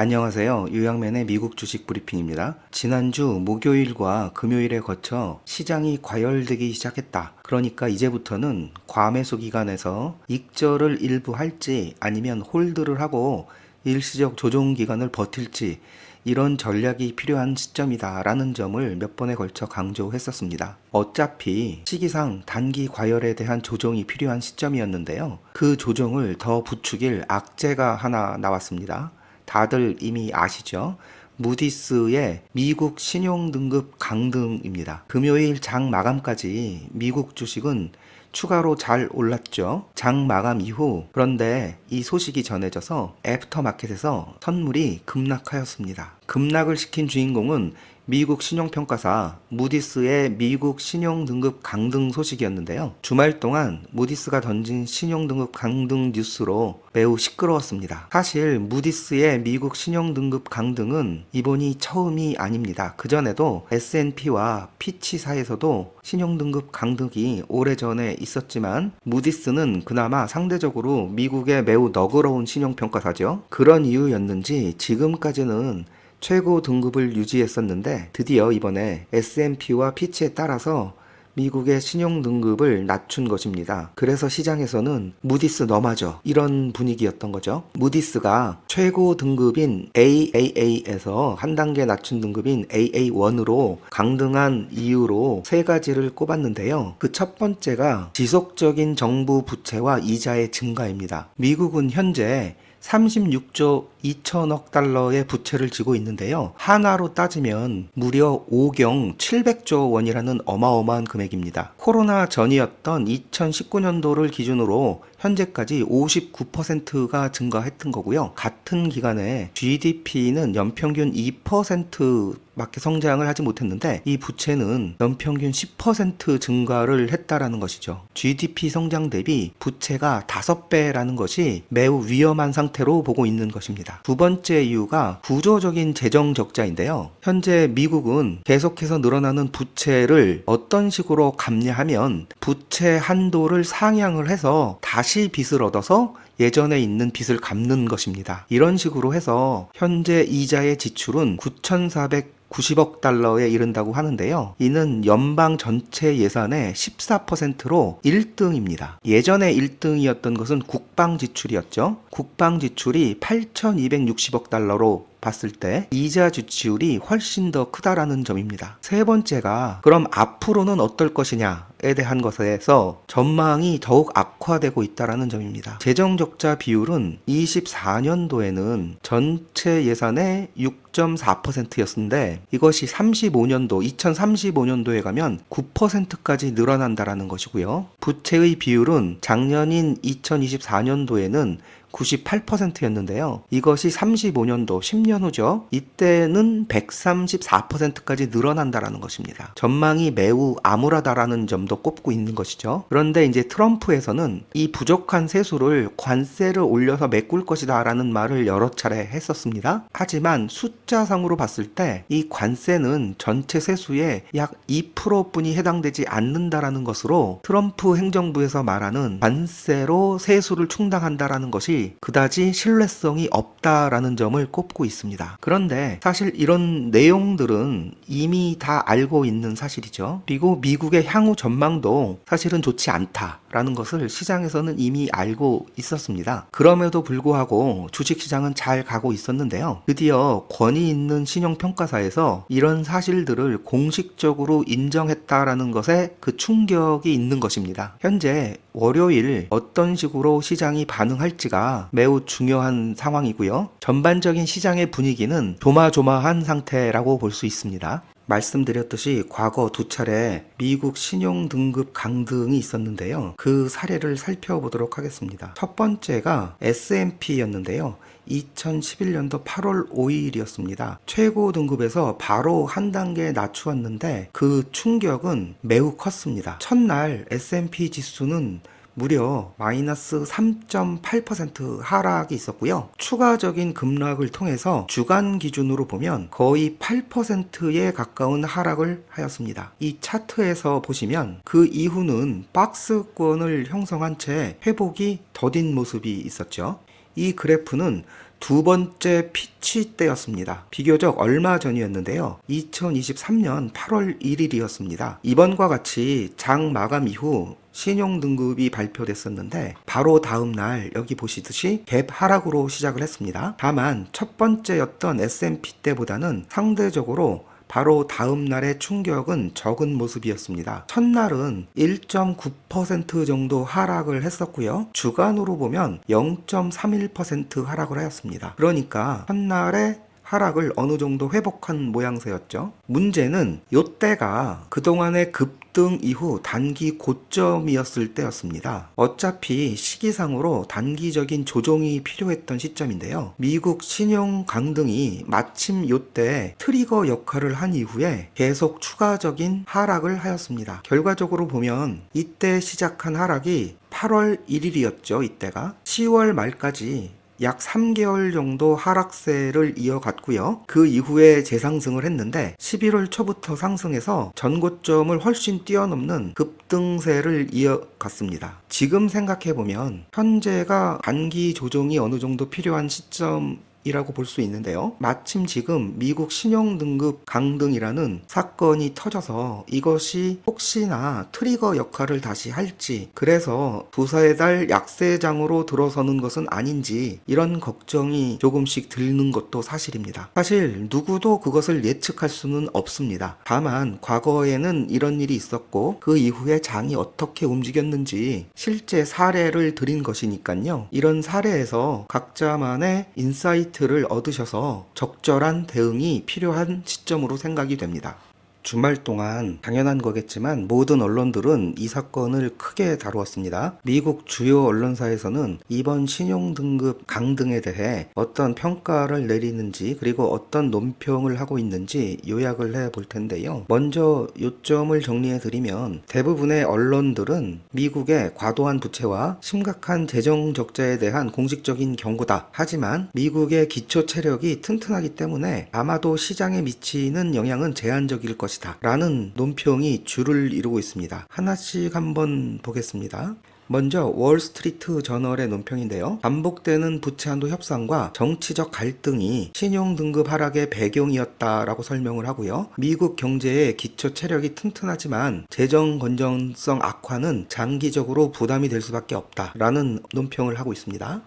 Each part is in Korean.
안녕하세요. 요양맨의 미국 주식 브리핑입니다. 지난주 목요일과 금요일에 거쳐 시장이 과열되기 시작했다. 그러니까 이제부터는 과매수 기간에서 익절을 일부 할지 아니면 홀드를 하고 일시적 조정 기간을 버틸지 이런 전략이 필요한 시점이다라는 점을 몇 번에 걸쳐 강조했었습니다. 어차피 시기상 단기 과열에 대한 조정이 필요한 시점이었는데요. 그 조정을 더 부추길 악재가 하나 나왔습니다. 다들 이미 아시죠? 무디스의 미국 신용 등급 강등입니다. 금요일 장 마감까지 미국 주식은 추가로 잘 올랐죠. 장 마감 이후 그런데 이 소식이 전해져서 애프터마켓에서 선물이 급락하였습니다. 급락을 시킨 주인공은 미국 신용평가사 무디스의 미국 신용등급 강등 소식이었는데요. 주말 동안 무디스가 던진 신용등급 강등 뉴스로 매우 시끄러웠습니다. 사실 무디스의 미국 신용등급 강등은 이번이 처음이 아닙니다. 그전에도 S&P와 피치사에서도 신용등급 강등이 오래전에 있었지만 무디스는 그나마 상대적으로 미국의 매우 너그러운 신용평가사죠. 그런 이유였는지 지금까지는 최고 등급을 유지했었는데 드디어 이번에 S&P와 피치에 따라서 미국의 신용 등급을 낮춘 것입니다. 그래서 시장에서는 무디스 너마저 이런 분위기였던 거죠. 무디스가 최고 등급인 AAA에서 한 단계 낮춘 등급인 AA1으로 강등한 이유로 세 가지를 꼽았는데요. 그 첫 번째가 지속적인 정부 부채와 이자의 증가입니다. 미국은 현재 36조 2천억 달러의 부채를 지고 있는데요. 하나로 따지면 무려 5경 700조 원이라는 어마어마한 금액입니다. 코로나 전이었던 2019년도를 기준으로 현재까지 59%가 증가했던 거고요. 같은 기간에 GDP는 연평균 2% 밖에 성장을 하지 못했는데 이 부채는 연평균 10% 증가를 했다라는 것이죠. GDP 성장 대비 부채가 5배라는 것이 매우 위험한 상태로 보고 있는 것입니다. 두 번째 이유가 구조적인 재정 적자인데요. 현재 미국은 계속해서 늘어나는 부채를 어떤 식으로 감내하면 부채 한도를 상향을 해서 다시 빚을 얻어서 예전에 있는 빚을 갚는 것입니다. 이런 식으로 해서 현재 이자의 지출은 9,400 90억 달러에 이른다고 하는데요. 이는 연방 전체 예산의 14%로 1등입니다. 예전에 1등이었던 것은 국방 지출이었죠. 국방 지출이 8,260억 달러로 봤을 때 이자 지출이 훨씬 더 크다라는 점입니다. 세 번째가 그럼 앞으로는 어떨 것이냐에 대한 것에서 전망이 더욱 악화되고 있다라는 점입니다. 재정 적자 비율은 24년도에는 전체 예산의 6.4%였는데 이것이 35년도 2035년도에 가면 9%까지 늘어난다라는 것이고요. 부채의 비율은 작년인 2024년도에는 98%였는데요. 이것이 35년도 10년 후죠. 이때는 134%까지 늘어난다라는 것입니다. 전망이 매우 암울하다라는 점도 꼽고 있는 것이죠. 그런데 이제 트럼프에서는 이 부족한 세수를 관세를 올려서 메꿀 것이다라는 말을 여러 차례 했었습니다. 하지만 숫자상으로 봤을 때 이 관세는 전체 세수의 약 2%뿐이 해당되지 않는다라는 것으로 트럼프 행정부에서 말하는 관세로 세수를 충당한다라는 것이 그다지 신뢰성이 없다라는 점을 꼽고 있습니다. 그런데 사실 이런 내용들은 이미 다 알고 있는 사실이죠. 그리고 미국의 향후 전망도 사실은 좋지 않다라는 것을 시장에서는 이미 알고 있었습니다. 그럼에도 불구하고 주식시장은 잘 가고 있었는데요. 드디어 권위 있는 신용평가사에서 이런 사실들을 공식적으로 인정했다라는 것에 그 충격이 있는 것입니다. 현재 월요일 어떤 식으로 시장이 반응할지가 매우 중요한 상황이고요. 전반적인 시장의 분위기는 조마조마한 상태라고 볼 수 있습니다. 말씀드렸듯이 과거 두 차례 미국 신용 등급 강등이 있었는데요. 그 사례를 살펴보도록 하겠습니다. 첫 번째가 S&P였는데요. 2011년도 8월 5일이었습니다. 최고 등급에서 바로 한 단계 낮추었는데 그 충격은 매우 컸습니다. 첫날 S&P 지수는 무려 마이너스 3.8% 하락이 있었고요. 추가적인 급락을 통해서 주간 기준으로 보면 거의 8%에 가까운 하락을 하였습니다. 이 차트에서 보시면 그 이후는 박스권을 형성한 채 회복이 더딘 모습이 있었죠. 이 그래프는 두 번째 피치 때였습니다. 비교적 얼마 전이었는데요. 2023년 8월 1일이었습니다. 이번과 같이 장 마감 이후 신용 등급이 발표됐었는데 바로 다음 날 여기 보시듯이 갭 하락으로 시작을 했습니다. 다만 첫 번째였던 S&P 때보다는 상대적으로 바로 다음 날의 충격은 적은 모습이었습니다. 첫날은 1.9% 정도 하락을 했었고요. 주간으로 보면 0.31% 하락을 하였습니다. 그러니까 첫날에 하락을 어느 정도 회복한 모양새였죠. 문제는 이때가 그동안의 급등 이후 단기 고점이었을 때였습니다. 어차피 시기상으로 단기적인 조정이 필요했던 시점인데요. 미국 신용 강등이 마침 이때 트리거 역할을 한 이후에 계속 추가적인 하락을 하였습니다. 결과적으로 보면 이때 시작한 하락이 8월 1일이었죠. 이때가 10월 말까지 약 3개월 정도 하락세를 이어갔고요. 그 이후에 재상승을 했는데 11월 초부터 상승해서 전고점을 훨씬 뛰어넘는 급등세를 이어갔습니다. 지금 생각해보면 현재가 단기 조정이 어느 정도 필요한 시점 이라고 볼 수 있는데요. 마침 지금 미국 신용 등급 강등이라는 사건이 터져서 이것이 혹시나 트리거 역할을 다시 할지 그래서 두사의 달 약세장으로 들어서는 것은 아닌지 이런 걱정이 조금씩 드는 것도 사실입니다. 사실 누구도 그것을 예측할 수는 없습니다. 다만 과거에는 이런 일이 있었고 그 이후에 장이 어떻게 움직였는지 실제 사례를 드린 것이니까요. 이런 사례에서 각자만의 인사이트 인사이트를 얻으셔서 적절한 대응이 필요한 시점으로 생각이 됩니다. 주말 동안 당연한 거겠지만 모든 언론들은 이 사건을 크게 다루었습니다. 미국 주요 언론사에서는 이번 신용 등급 강등에 대해 어떤 평가를 내리는지 그리고 어떤 논평을 하고 있는지 요약을 해 볼 텐데요. 먼저 요점을 정리해 드리면 대부분의 언론들은 미국의 과도한 부채와 심각한 재정 적자에 대한 공식적인 경고다. 하지만 미국의 기초 체력이 튼튼하기 때문에 아마도 시장에 미치는 영향은 제한적일 것이다. 것이다. 라는 논평이 줄을 이루고 있습니다. 하나씩 한번 보겠습니다. 먼저 월스트리트 저널의 논평인데요. 반복되는 부채 한도 협상과 정치적 갈등이 신용 등급 하락의 배경이었다라고 설명을 하고요. 미국 경제의 기초 체력이 튼튼하지만 재정 건전성 악화는 장기적으로 부담이 될 수밖에 없다라는 논평을 하고 있습니다.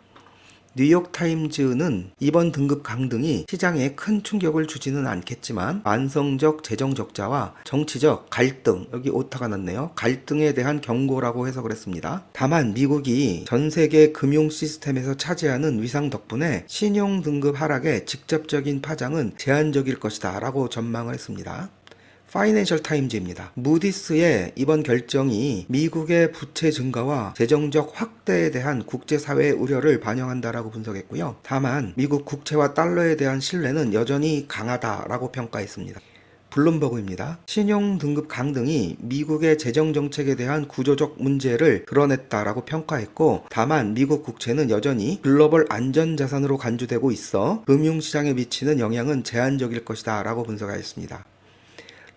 뉴욕타임즈는 이번 등급 강등이 시장에 큰 충격을 주지는 않겠지만 만성적 재정 적자와 정치적 갈등 여기 오타가 났네요. 갈등에 대한 경고라고 해석을 했습니다. 다만 미국이 전 세계 금융 시스템에서 차지하는 위상 덕분에 신용 등급 하락의 직접적인 파장은 제한적일 것이다 라고 전망을 했습니다. 파이낸셜 타임즈입니다. 무디스의 이번 결정이 미국의 부채 증가와 재정적 확대에 대한 국제사회의 우려를 반영한다라고 분석했고요. 다만 미국 국채와 달러에 대한 신뢰는 여전히 강하다라고 평가했습니다. 블룸버그입니다. 신용 등급 강등이 미국의 재정 정책에 대한 구조적 문제를 드러냈다라고 평가했고, 다만 미국 국채는 여전히 글로벌 안전 자산으로 간주되고 있어 금융 시장에 미치는 영향은 제한적일 것이다라고 분석하였습니다.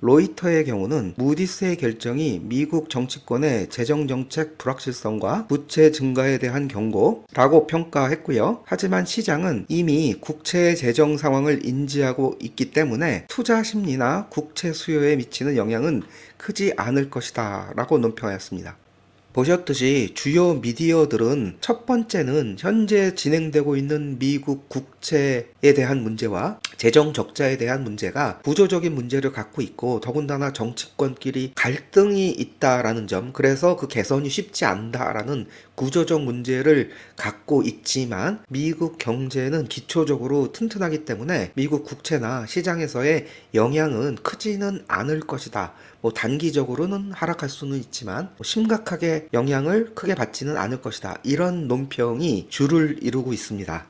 로이터의 경우는 무디스의 결정이 미국 정치권의 재정정책 불확실성과 부채 증가에 대한 경고라고 평가했고요. 하지만 시장은 이미 국채의 재정 상황을 인지하고 있기 때문에 투자 심리나 국채 수요에 미치는 영향은 크지 않을 것이다 라고 논평하였습니다. 보셨듯이 주요 미디어들은 첫 번째는 현재 진행되고 있는 미국 국채에 대한 문제와 재정 적자에 대한 문제가 구조적인 문제를 갖고 있고 더군다나 정치권끼리 갈등이 있다라는 점 그래서 그 개선이 쉽지 않다라는 구조적 문제를 갖고 있지만 미국 경제는 기초적으로 튼튼하기 때문에 미국 국채나 시장에서의 영향은 크지는 않을 것이다. 뭐 단기적으로는 하락할 수는 있지만 뭐 심각하게 영향을 크게 받지는 않을 것이다. 이런 논평이 주를 이루고 있습니다.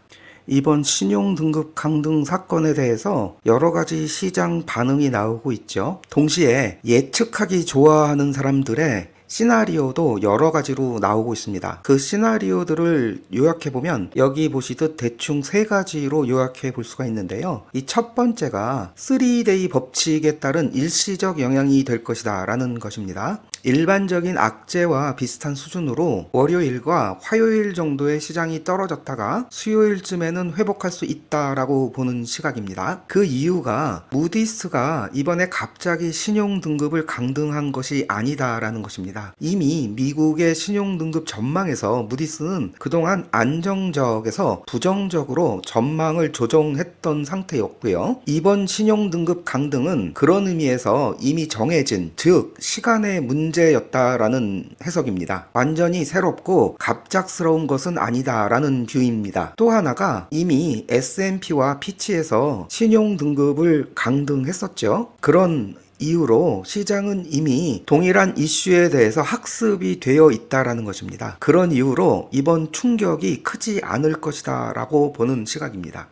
이번 신용 등급 강등 사건에 대해서 여러 가지 시장 반응이 나오고 있죠. 동시에 예측하기 좋아하는 사람들의 시나리오도 여러 가지로 나오고 있습니다. 그 시나리오들을 요약해 보면 여기 보시듯 대충 세 가지로 요약해 볼 수가 있는데요. 이 첫 번째가 3데이 법칙에 따른 일시적 영향이 될 것이다 라는 것입니다. 일반적인 악재와 비슷한 수준으로 월요일과 화요일 정도의 시장이 떨어졌다가 수요일쯤에는 회복할 수 있다라고 보는 시각입니다. 그 이유가 무디스가 이번에 갑자기 신용 등급을 강등한 것이 아니다라는 것입니다. 이미 미국의 신용 등급 전망에서 무디스는 그동안 안정적에서 부정적으로 전망을 조정했던 상태였고요. 이번 신용 등급 강등은 그런 의미에서 이미 정해진 즉 시간의 문제 였다라는 해석입니다. 완전히 새롭고 갑작스러운 것은 아니다라는 뷰입니다. 또 하나가 이미 S&P와 피치에서 신용 등급을 강등했었죠. 그런 이후로 시장은 이미 동일한 이슈에 대해서 학습이 되어 있다라는 것입니다. 그런 이유로 이번 충격이 크지 않을 것이다라고 보는 시각입니다.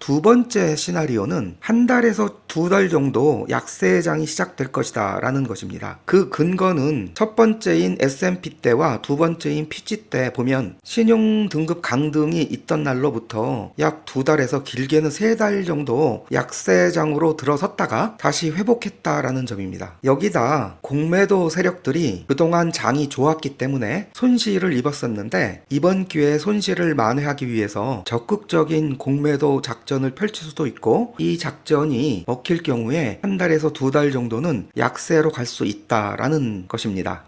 두 번째 시나리오는 한 달에서 두 달 정도 약세장이 시작될 것이다 라는 것입니다. 그 근거는 첫 번째인 S&P 때와 두 번째인 피치 때 보면 신용 등급 강등이 있던 날로부터 약 두 달에서 길게는 세 달 정도 약세장으로 들어섰다가 다시 회복했다라는 점입니다. 여기다 공매도 세력들이 그동안 장이 좋았기 때문에 손실을 입었었는데 이번 기회에 손실을 만회하기 위해서 적극적인 공매도 작전 을 펼칠 수도 있고 이 작전이 먹힐 경우에 한 달에서 두 달 정도는 약세로 갈 수 있다라는 것입니다.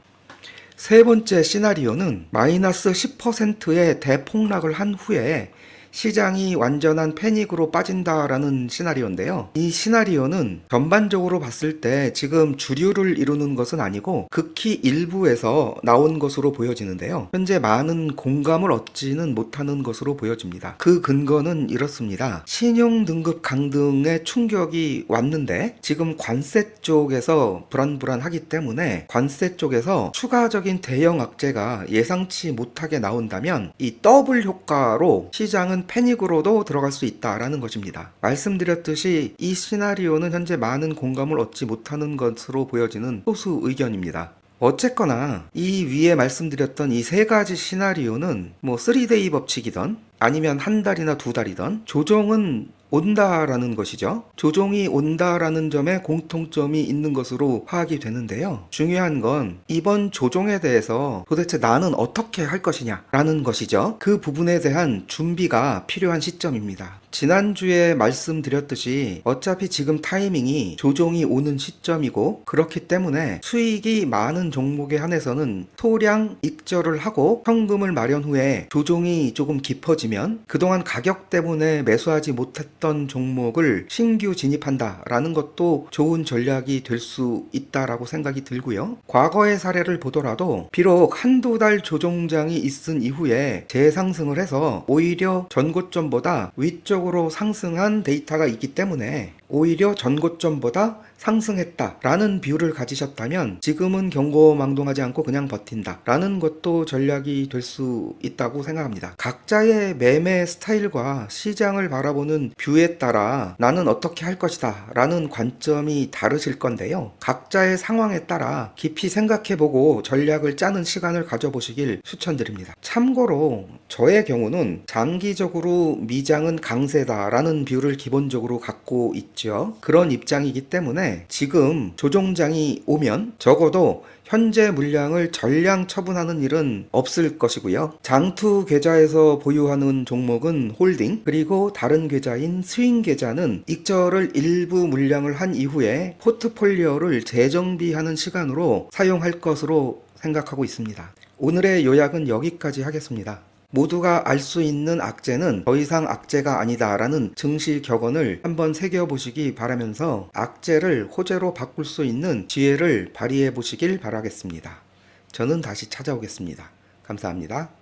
세 번째 시나리오는 마이너스 10%의 대폭락을 한 후에 시장이 완전한 패닉으로 빠진다라는 시나리오인데요. 이 시나리오는 전반적으로 봤을 때 지금 주류를 이루는 것은 아니고 극히 일부에서 나온 것으로 보여지는데요. 현재 많은 공감을 얻지는 못하는 것으로 보여집니다. 그 근거는 이렇습니다. 신용 등급 강등의 충격이 왔는데 지금 관세 쪽에서 불안불안하기 때문에 관세 쪽에서 추가적인 대형 악재가 예상치 못하게 나온다면 이 더블 효과로 시장은 패닉으로도 들어갈 수 있다라는 것입니다. 말씀드렸듯이 이 시나리오는 현재 많은 공감을 얻지 못하는 것으로 보여지는 소수 의견입니다. 어쨌거나 이 위에 말씀드렸던 이 세 가지 시나리오는 뭐 3데이 법칙이던 아니면 한 달이나 두 달이던 조정은 온다라는 것이죠. 조정이 온다라는 점에 공통점이 있는 것으로 파악이 되는데요. 중요한 건 이번 조정에 대해서 도대체 나는 어떻게 할 것이냐라는 것이죠. 그 부분에 대한 준비가 필요한 시점입니다. 지난주에 말씀드렸듯이 어차피 지금 타이밍이 조정이 오는 시점이고 그렇기 때문에 수익이 많은 종목에 한해서는 소량 익절을 하고 현금을 마련 후에 조정이 조금 깊어지면 그동안 가격 때문에 매수하지 못했던 종목을 신규 진입한다라는 것도 좋은 전략이 될 수 있다라고 생각이 들고요. 과거의 사례를 보더라도 비록 한두 달 조정장이 있은 이후에 재상승을 해서 오히려 전고점보다 위쪽 쪽으로 상승한 데이터가 있기 때문에 오히려 전고점보다 상승했다라는 비율을 가지셨다면 지금은 경고망동하지 않고 그냥 버틴다라는 것도 전략이 될 수 있다고 생각합니다. 각자의 매매 스타일과 시장을 바라보는 뷰에 따라 나는 어떻게 할 것이다 라는 관점이 다르실 건데요. 각자의 상황에 따라 깊이 생각해보고 전략을 짜는 시간을 가져보시길 추천드립니다. 참고로 저의 경우는 장기적으로 미장은 강세다라는 뷰를 기본적으로 갖고 있죠. 그런 입장이기 때문에 지금 조종장이 오면 적어도 현재 물량을 전량 처분하는 일은 없을 것이고요. 장투 계좌에서 보유하는 종목은 홀딩, 그리고 다른 계좌인 스윙 계좌는 익절을 일부 물량을 한 이후에 포트폴리오를 재정비하는 시간으로 사용할 것으로 생각하고 있습니다. 오늘의 요약은 여기까지 하겠습니다. 모두가 알 수 있는 악재는 더 이상 악재가 아니다라는 증시 격언을 한번 새겨보시기 바라면서 악재를 호재로 바꿀 수 있는 지혜를 발휘해 보시길 바라겠습니다. 저는 다시 찾아오겠습니다. 감사합니다.